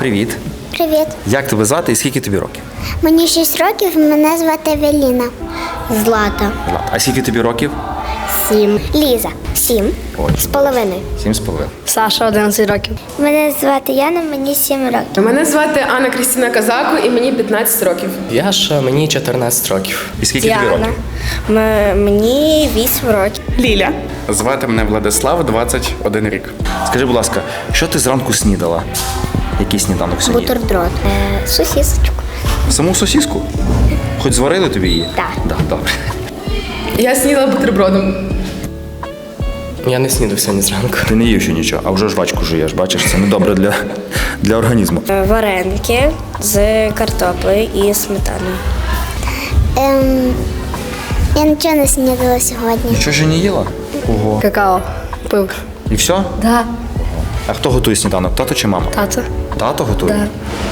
Привіт. Привіт. Як тебе звати і скільки тобі років? Мені 6 років, мене звати Евеліна. Злата. Влад. А скільки тобі років? Сім. Ліза. Сім. Ой, З половиною. Сім з половиною. Саша 11 років. Мене звати Яна, мені 7 років. Мене звати Анна Крістіна Казаку і мені 15 років. Яша, мені 14 років. І скільки тобі років? М- мені 8 років. Ліля. Звати мене Владислав, 21 рік. Скажи, будь ласка, що ти зранку снідала? Який сніданок сьогодні? Бутерброд. Е, сосісочку. Саму сосіску? Хоч зварили тобі її? Так. Да, добре. Я снідала бутербродом. Я не снідав сьогодні зранку. Ти не їв ще нічого, а вже жвачку жуєш, бачиш, це не добре для, для організму. Е, Вареники з картоплею і сметаною. Ем, я нічого не снідала сьогодні. Нічого ж не їла? Ого. Какао. Пив. І все? Да. А хто готує сніданок? Тато чи мама? Тато. Тато готує? Да.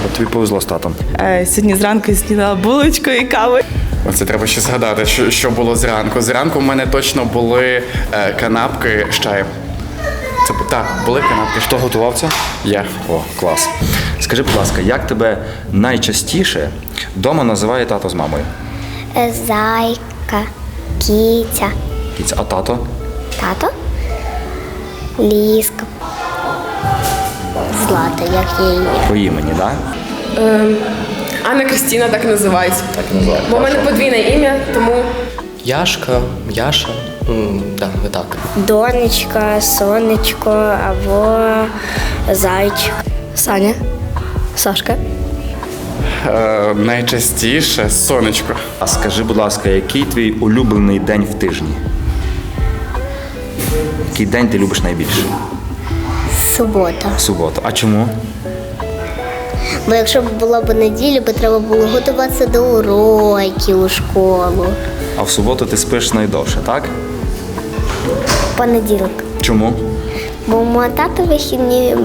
От тобі повезло з татом. Е, Сьогодні зранку я снідала булочку і каву. Оце треба ще згадати, що, що було зранку. Зранку в мене точно були е, канапки з чаєм. Це так, були канапки. Хто готував це? Я. О, клас. Скажи, будь ласка, як тебе найчастіше вдома називає тато з мамою? Е, зайка, кіця, Кіця, а тато? тато, ліска. Злата, як я її. По імені, так? Анна Крістіна так називається. Так називає. Бо в мене подвійне ім'я, тому Яшка, Яша. М, да, не так. Донечка, сонечко або зайчик. Саня. Сашка. Е, найчастіше сонечко. А скажи, будь ласка, який твій улюблений день в тижні? Який день ти любиш найбільше? Субота. Суботу. А чому? Бо якщо б була б неділя, бо треба було готуватися до уроків у школу. А в суботу ти спиш найдовше, так? Понеділок. Чому? Бо у мого тата вихідні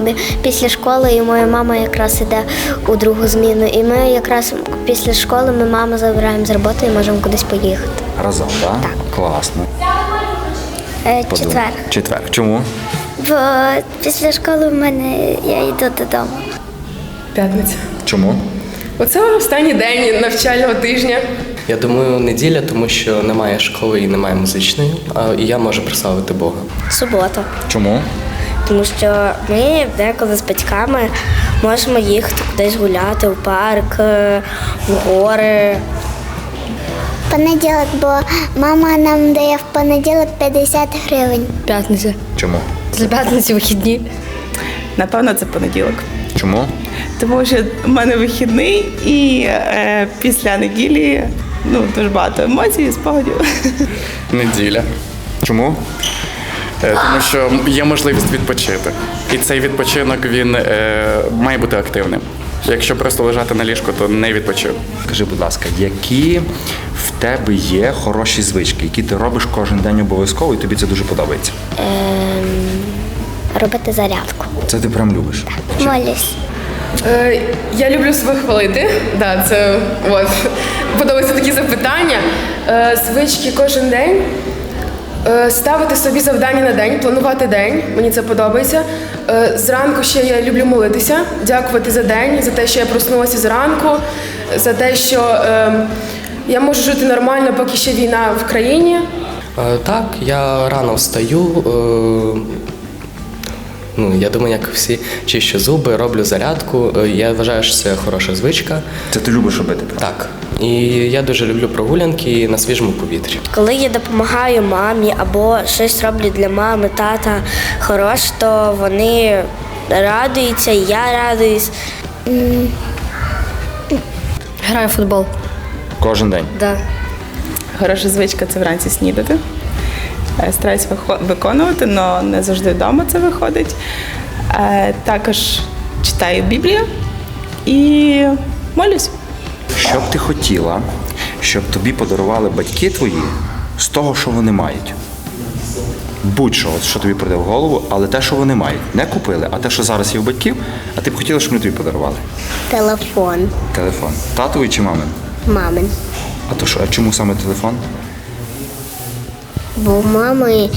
після школи, і моя мама якраз іде у другу зміну. І ми якраз після школи ми маму забираємо з роботи і можемо кудись поїхати. Разом, так? Так. Класно. Е, четвер. Четвер. Чому? Бо після школи в мене я йду додому. п'ятниця. Чому? Оце останній день навчального тижня. Я думаю, неділя, тому що немає школи і немає музичної, а і я можу прославити Бога. Субота. Чому? Тому що ми деколи з батьками можемо їхати кудись гуляти в парк, е, в гори. Понеділок, бо мама нам дає в понеділок 50 гривень. П'ятниця. Чому? Для п'ятниці вихідні. Напевно, це понеділок. Чому? Тому що в мене вихідний і е, після неділі ну, дуже багато емоцій, спогадів. Неділя. Чому? Е, тому що є можливість відпочити. І цей відпочинок він е, має бути активним. Якщо просто лежати на ліжку, то не відпочив. Скажи, будь ласка, які в тебе є хороші звички, які ти робиш кожен день обов'язково, і тобі це дуже подобається? Робити зарядку. Це ти прям любиш. Молюсь. Е, я люблю себе хвалити. Да, це от. Подобаються такі запитання. Е, звички кожен день. Е, ставити собі завдання на день, планувати день. Мені це подобається. Е, зранку ще я люблю молитися, дякувати за день, за те, що я проснулася зранку, за те, що е, я можу жити нормально, поки ще війна в країні. Е, так, я рано встаю. Ну, я думаю, як всі чищу зуби, роблю зарядку. Е, я вважаю, що це хороша звичка. Це ти любиш робити, так? Так. І я дуже люблю прогулянки на свіжому повітрі. Коли я допомагаю мамі або щось роблю для мами, тата хорош, то вони радуються, і я радуюсь. Граю в футбол. Кожен день. Да. Хороша звичка це вранці снідати. Е, Стараюсь виконувати, але не завжди вдома це виходить. Е, Також читаю Біблію і молюсь. Що б ти хотіла, щоб тобі подарували батьки твої з того, що вони мають? Будь-що, от що тобі прийде в голову, але те, що вони мають. Не купили, а те, що зараз є в батьків, а ти б хотіла, щоб вони тобі подарували. Телефон. Телефон. Татовий чи мамин? Мамин. А то що, а чому саме телефон? Бо у мами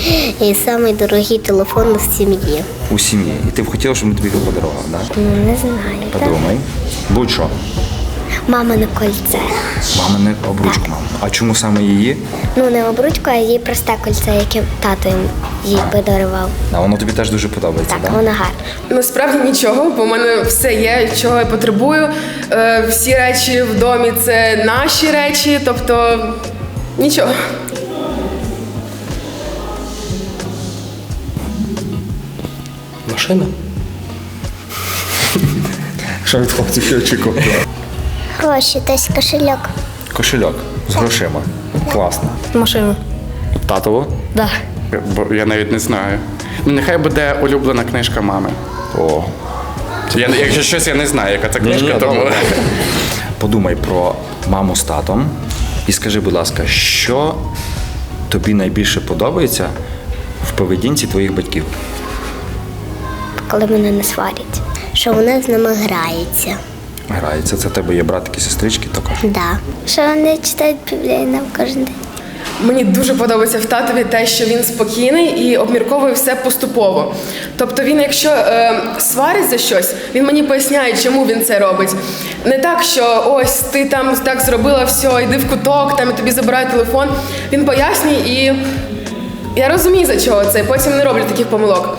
і самий дорогий телефон в сім'ї. У сім'ї. І ти б хотіла, щоб ми тобі його подарували, так? Ну, не знаю. Подумай. Будь-що. Мамине кольце. Мамине обручку, мама. А чому саме її? Ну, не обручку, а її просте кольце, яке тато їй подарував. А воно тобі теж дуже подобається, Так, так? воно гарне. Насправді нічого, бо в мене все є, чого я потребую. Е, всі речі в домі це наші речі, тобто нічого. Машина? Що від хлопців ще очікувати? Гроші, десь кошельок. Кошельок з грошима. Класно. Машину. Татово? Да. Бо я навіть не знаю. Ну, нехай буде улюблена книжка мами. О. Я, якщо щось я не знаю, яка це книжка, Ні-ні, Подумай про маму з татом і скажи, будь ласка, що тобі найбільше подобається в поведінці твоїх батьків? Коли мене не сварять. Що вони з нами граються. Грається. Це в тебе є братики, сестрички також. Да. Що вони читають Біблію нам кожен день. Мені дуже подобається в татові те, що він спокійний і обмірковує все поступово. Тобто він, якщо е, сварить за щось, він мені поясняє, чому він це робить. Не так, що ось ти там так зробила все, йди в куток, там і тобі забирають телефон. Він пояснює і я розумію, за чого це. Потім не роблю таких помилок.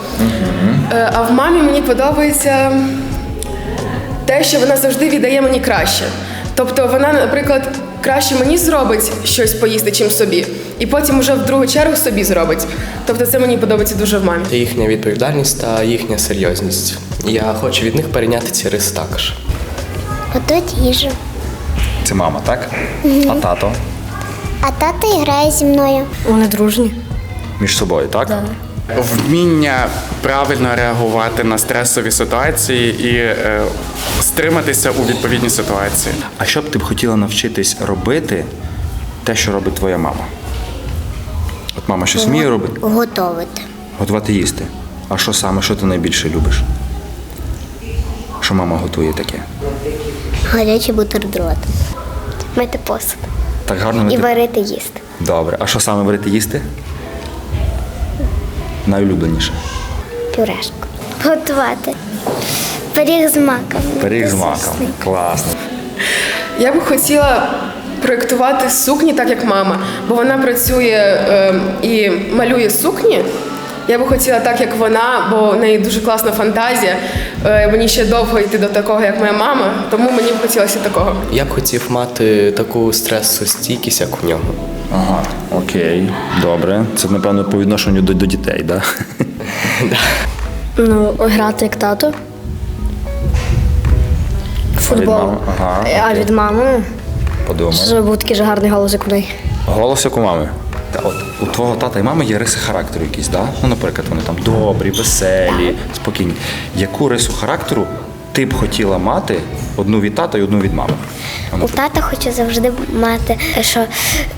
Е, а в мамі мені подобається те, що вона завжди віддає мені краще. Тобто вона, наприклад, краще мені зробить щось поїсти, чим собі, і потім уже в другу чергу собі зробить. Тобто це мені подобається дуже в мамі. Це їхня відповідальність та їхня серйозність. Я хочу від них перейняти ці риси також. Готують їжу. Це мама, так? А тато А тато грає зі мною. Вони дружні. Між собою, так? Вміння правильно реагувати на стресові ситуації і е, стриматися у відповідній ситуації. А що б ти б хотіла навчитись робити те, що робить твоя мама? От мама щось вміє робити? Готовити. Готувати їсти. А що саме, що ти найбільше любиш? Що мама готує таке? Гарячий бутерброд. Мити посуд. Так гарно І варити їсти. Добре. А що саме варити їсти? Найулюбленіше. Пюрешку. Готувати. Пиріг з маком. Пиріг з маком. Класно. Я б хотіла проєктувати сукні так, як мама, бо вона працює е, і малює сукні. Я би хотіла так, як вона, бо в неї дуже класна фантазія. Е, мені ще довго йти до такого, як моя мама, тому мені б хотілося такого. Я б хотів мати таку стресостійкість, як у нього. Ага, окей, добре. Це, напевно, по відношенню до, до дітей, так? Ну, грати як тато. Футбол. мами? Ага, а окей. від мами, Подумай. щоб був такий же гарний голос, як у неї. Голос як у мами. Та От у твого тата і мами є риси характеру якісь, да? Ну, наприклад, вони там добрі, веселі, спокійні. Яку рису характеру ти б хотіла мати одну від тата і одну від мами? Ну, У тата хочу завжди мати, що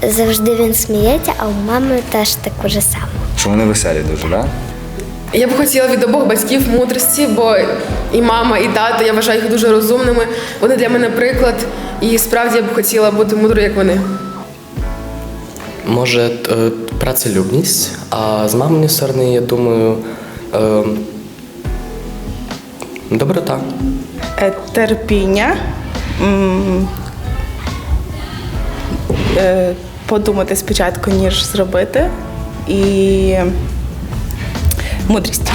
завжди він сміється, а у мами теж таку же саму. Що вони веселі дуже, так? Да? Я б хотіла від обох батьків мудрості, бо і мама, і тато, я вважаю їх дуже розумними. Вони для мене приклад, і справді я б хотіла бути мудрою, як вони. Може, е, працелюбність, а з маминої сторони, я думаю, е, доброта. Е, терпіння, м, е, подумати спочатку, ніж зробити, і мудрість.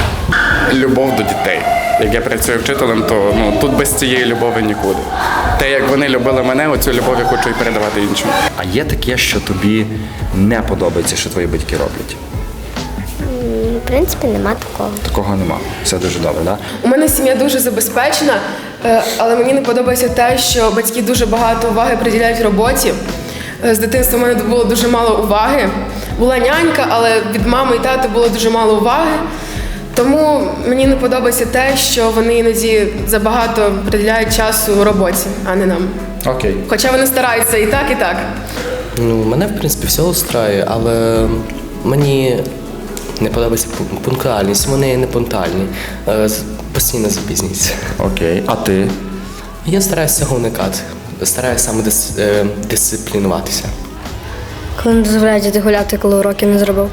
Любов до дітей. Як я працюю вчителем, то ну тут без цієї любові нікуди. Те, як вони любили мене, оцю любов я хочу і передавати іншим. А є таке, що тобі не подобається, що твої батьки роблять? В принципі, нема такого. Такого нема. Все дуже добре, так? Да? У мене сім'я дуже забезпечена, е, але мені не подобається те, що батьки дуже багато уваги приділяють роботі. Е, З дитинства в мене було дуже мало уваги. Була нянька, але від мами і тата було дуже мало уваги. Тому мені не подобається те, що вони іноді забагато приділяють часу роботі, а не нам. Окей. Хоча вони стараються і так, і так. Ну, мене, в принципі, все устраює, але мені не подобається пунктуальність. Вони не пунктуальні, е, постійно запізнюються. Окей. А ти? Я стараюся цього уникати. Стараюся саме дис, е, дисциплінуватися. Коли не дозволяють іти гуляти, коли уроки не зробив.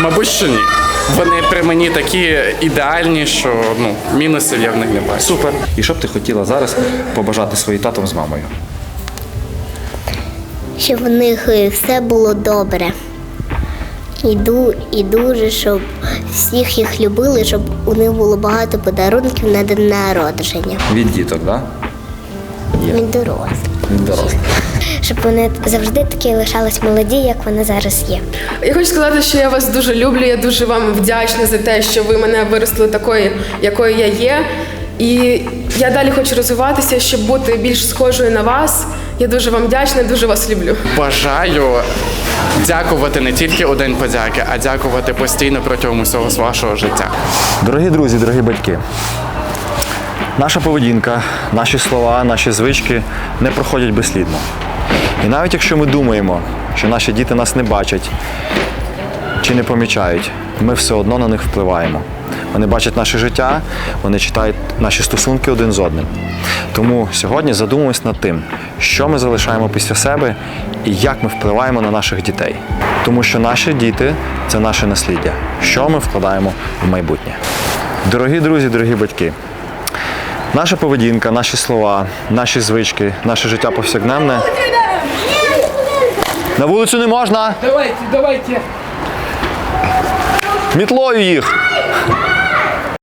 Мабуть, що ні. Вони при мені такі ідеальні, що ну, мінусів я в них не бачу. Супер. І що б ти хотіла зараз побажати своїй татом з мамою? Щоб в них е, все було добре. Іду і дуже, щоб всіх їх любили, щоб у них було багато подарунків на день народження. Від діток, так? Да? Від дорослих. Від дорослих. Щоб вони завжди такі лишались молоді, як вони зараз є. Я хочу сказати, що я вас дуже люблю. Я дуже вам вдячна за те, що ви мене виросли такою, якою я є. І я далі хочу розвиватися, щоб бути більш схожою на вас. Я дуже вам вдячна, дуже вас люблю. Бажаю дякувати не тільки у День подяки, а дякувати постійно протягом усього вашого життя. Дорогі друзі, дорогі батьки, наша поведінка, наші слова, наші звички не проходять безслідно. І навіть якщо ми думаємо, що наші діти нас не бачать чи не помічають, ми все одно на них впливаємо. Вони бачать наше життя, вони читають наші стосунки один з одним. Тому сьогодні задумуємось над тим, що ми залишаємо після себе і як ми впливаємо на наших дітей. Тому що наші діти це наше насліддя, що ми вкладаємо в майбутнє. Дорогі друзі, дорогі батьки, наша поведінка, наші слова, наші звички, наше життя повсякденне. На вулицю не можна! Давайте, давайте. Мітлою їх!